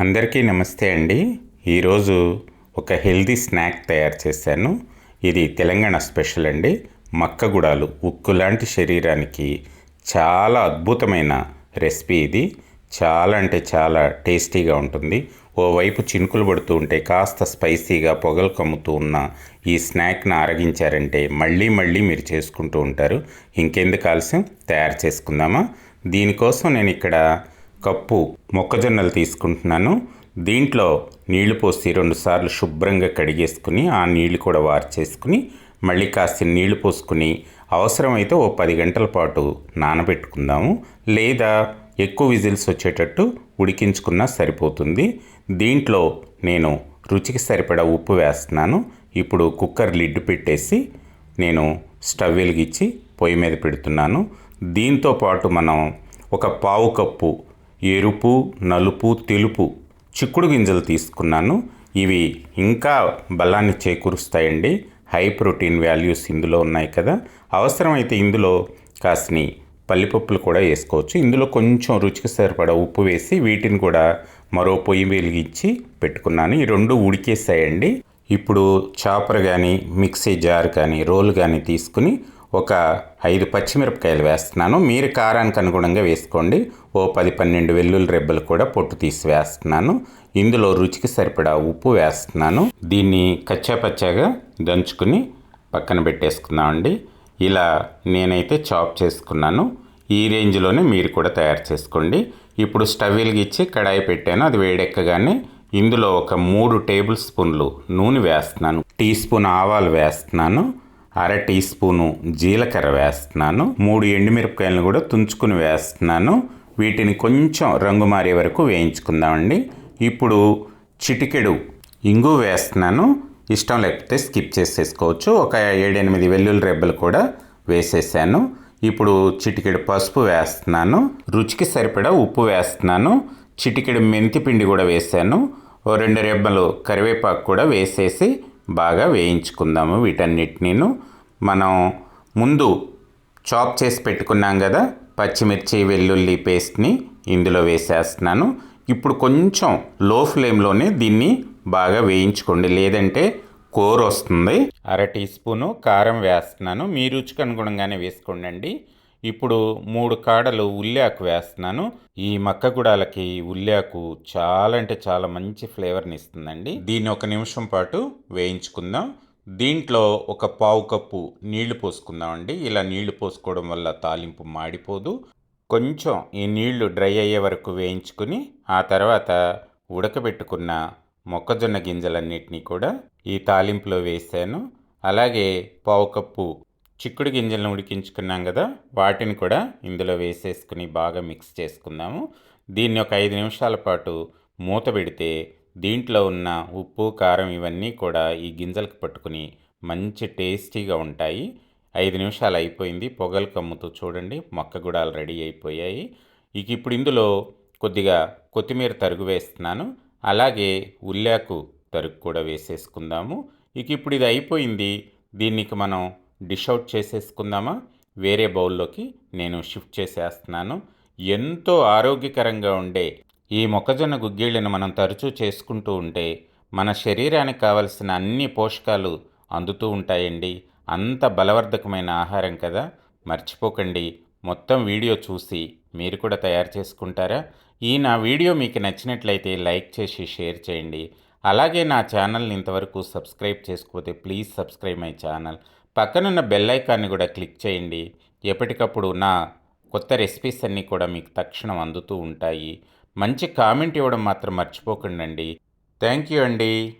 అందరికీ నమస్తే అండి. ఈరోజు ఒక హెల్దీ స్నాక్ తయారు చేశాను. ఇది తెలంగాణ స్పెషల్ అండి. మక్కగుడాలు ఉక్కు లాంటి శరీరానికి చాలా అద్భుతమైన రెసిపీ ఇది. చాలా అంటే చాలా టేస్టీగా ఉంటుంది. ఓవైపు చినుకులు పడుతూ ఉంటే కాస్త స్పైసీగా పొగలు కమ్ముతూ ఉన్న ఈ స్నాక్ను ఆరగించారంటే మళ్ళీ మళ్ళీ మీరు చేసుకుంటూ ఉంటారు. ఇంకెందుకు ఆలస్యం? తయారు చేసుకుందామా? దీనికోసం నేను ఇక్కడ కప్పు మొక్కజొన్నలు తీసుకుంటున్నాను. దీంట్లో నీళ్ళు పోసి రెండుసార్లు శుభ్రంగా కడిగేసుకుని ఆ నీళ్ళు కూడా వార్చేసుకుని మళ్ళీ కాస్త నీళ్ళు పోసుకుని అవసరమైతే ఓ పది గంటల పాటు నానబెట్టుకుందాము. లేదా ఎక్కువ విజిల్స్ వచ్చేటట్టు ఉడికించుకున్నా సరిపోతుంది. దీంట్లో నేను రుచికి సరిపడా ఉప్పు వేస్తున్నాను. ఇప్పుడు కుక్కర్ లిడ్ పెట్టేసి నేను స్టవ్ వెలిగించి పొయ్యి మీద పెడుతున్నాను. దీంతో పాటు మనం ఒక పావు కప్పు ఎరుపు నలుపు తెలుపు చిక్కుడు గింజలు తీసుకున్నాను. ఇవి ఇంకా బలాన్ని చేకూరుస్తాయండి. హై ప్రోటీన్ వాల్యూస్ ఇందులో ఉన్నాయి కదా. అవసరమైతే ఇందులో కాసిని పల్లిపప్పులు కూడా వేసుకోవచ్చు. ఇందులో కొంచెం రుచికి సరిపడా ఉప్పు వేసి వీటిని కూడా మరో పొయ్యి వెలిగించి పెట్టుకున్నాను. ఈ రెండు ఉడికేసాయండి ఇప్పుడు చాపర్ కానీ మిక్సీ జార్ కానీ రోల్ కానీ తీసుకుని ఒక ఐదు పచ్చిమిరపకాయలు వేస్తున్నాను. మీరు కారానికి అనుగుణంగా వేసుకోండి. ఓ పది పన్నెండు వెల్లుల్లి రెబ్బలు కూడా పొట్టు తీసి వేస్తున్నాను. ఇందులో రుచికి సరిపడా ఉప్పు వేస్తున్నాను. దీన్ని కచ్చాపచ్చాగా దంచుకుని పక్కన పెట్టేసుకుందామండి. ఇలా నేనైతే చాప్ చేసుకున్నాను. ఈ రేంజ్లోనే మీరు కూడా తయారు చేసుకోండి. ఇప్పుడు స్టవ్ వెలిగించి కడాయి పెట్టాను. అది వేడెక్కగానే ఇందులో ఒక మూడు టేబుల్ స్పూన్లు నూనె వేస్తున్నాను. టీ స్పూన్ ఆవాలు వేస్తున్నాను. అర టీ స్పూను జీలకర్ర వేస్తున్నాను. మూడు ఎండుమిరపకాయలను కూడా తుంచుకుని వేస్తున్నాను. వీటిని కొంచెం రంగు మారే వరకు వేయించుకుందామండి. ఇప్పుడు చిటికెడు ఇంగు వేస్తున్నాను. ఇష్టం లేకపోతే స్కిప్ చేసేసుకోవచ్చు. ఒక ఏడెనిమిది వెల్లుల్లి రెబ్బలు కూడా వేసేసాను. ఇప్పుడు చిటికెడు పసుపు వేస్తున్నాను. రుచికి సరిపడా ఉప్పు వేస్తున్నాను. చిటికెడు మెంతి పిండి కూడా వేసాను. ఓ రెండు రెబ్బలు కరివేపాకు కూడా వేసేసి బాగా వేయించుకుందాము వీటన్నిటినీను. మనం ముందు చాప్ చేసి పెట్టుకున్నాం కదా పచ్చిమిర్చి వెల్లుల్లి పేస్ట్ని ఇందులో వేసేస్తున్నాను. ఇప్పుడు కొంచెం లో ఫ్లేమ్లోనే దీన్ని బాగా వేయించుకోండి. లేదంటే కూర వస్తుంది. అర టీ స్పూను కారం వేస్తున్నాను. మీ రుచికి అనుగుణంగానే వేసుకోండి ఇప్పుడు మూడు కాడలు ఉల్లాకు వేస్తున్నాను. ఈ మక్క గుడాలకి ఉల్లాకు చాలా అంటే చాలా మంచి ఫ్లేవర్ని ఇస్తుందండి. దీన్ని ఒక నిమిషం పాటు వేయించుకుందాం. దీంట్లో ఒక పావు కప్పు నీళ్ళు పోసుకుందామండి. ఇలా నీళ్ళు పోసుకోవడం వల్ల తాలింపు మాడిపోదు. కొంచెం ఈ నీళ్ళు డ్రై అయ్యే వరకు వేయించుకుని ఆ తర్వాత ఉడకబెట్టుకున్న మొక్కజొన్న గింజలన్నిటినీ కూడా ఈ తాలింపులో వేసాను. అలాగే పావు కప్పు చిక్కుడు గింజలను ఉడికించుకున్నాం కదా వాటిని కూడా ఇందులో వేసేసుకుని బాగా మిక్స్ చేసుకుందాము. దీన్ని ఒక ఐదు నిమిషాల పాటు మూత పెడితే దీంట్లో ఉన్న ఉప్పు కారం ఇవన్నీ కూడా ఈ గింజలకు పట్టుకుని మంచి టేస్టీగా ఉంటాయి. ఐదు నిమిషాలు అయిపోయింది. పొగలు కమ్ముతూ చూడండి. మొక్క గుడాలు రెడీ అయిపోయాయి. ఇక ఇప్పుడు ఇందులో కొద్దిగా కొత్తిమీర తరుగు వేస్తున్నాను. అలాగే ఉల్లాకు తరుగు కూడా వేసేసుకుందాము. ఇక ఇప్పుడు ఇది అయిపోయింది. దీనికి మనం డిష్ అవుట్ చేసేసుకుందామా? వేరే బౌల్లోకి నేను షిఫ్ట్ చేసేస్తున్నాను. ఎంతో ఆరోగ్యకరంగా ఉండే ఈ మొక్కజొన్న గుగ్గిళ్ళను మనం తరచూ చేసుకుంటూ ఉంటే మన శరీరానికి కావలసిన అన్ని పోషకాలు అందుతూ ఉంటాయండి. అంత బలవర్ధకమైన ఆహారం కదా. మర్చిపోకండి. మొత్తం వీడియో చూసి మీరు కూడా తయారు చేసుకుంటారా? ఈ నా వీడియో మీకు నచ్చినట్లయితే లైక్ చేసి షేర్ చేయండి. అలాగే నా ఛానల్ని ఇంతవరకు సబ్స్క్రైబ్ చేసుకోతే ప్లీజ్ సబ్స్క్రైబ్ మై ఛానల్. పక్కనున్న బెల్ ఐకాన్ని కూడా క్లిక్ చేయండి. ఎప్పటికప్పుడు నా కొత్త రెసిపీస్ అన్నీ కూడా మీకు తక్షణం అందుతూ ఉంటాయి. మంచి కామెంట్ ఇవ్వడం మాత్రం మర్చిపోకండి థ్యాంక్ యూ అండి.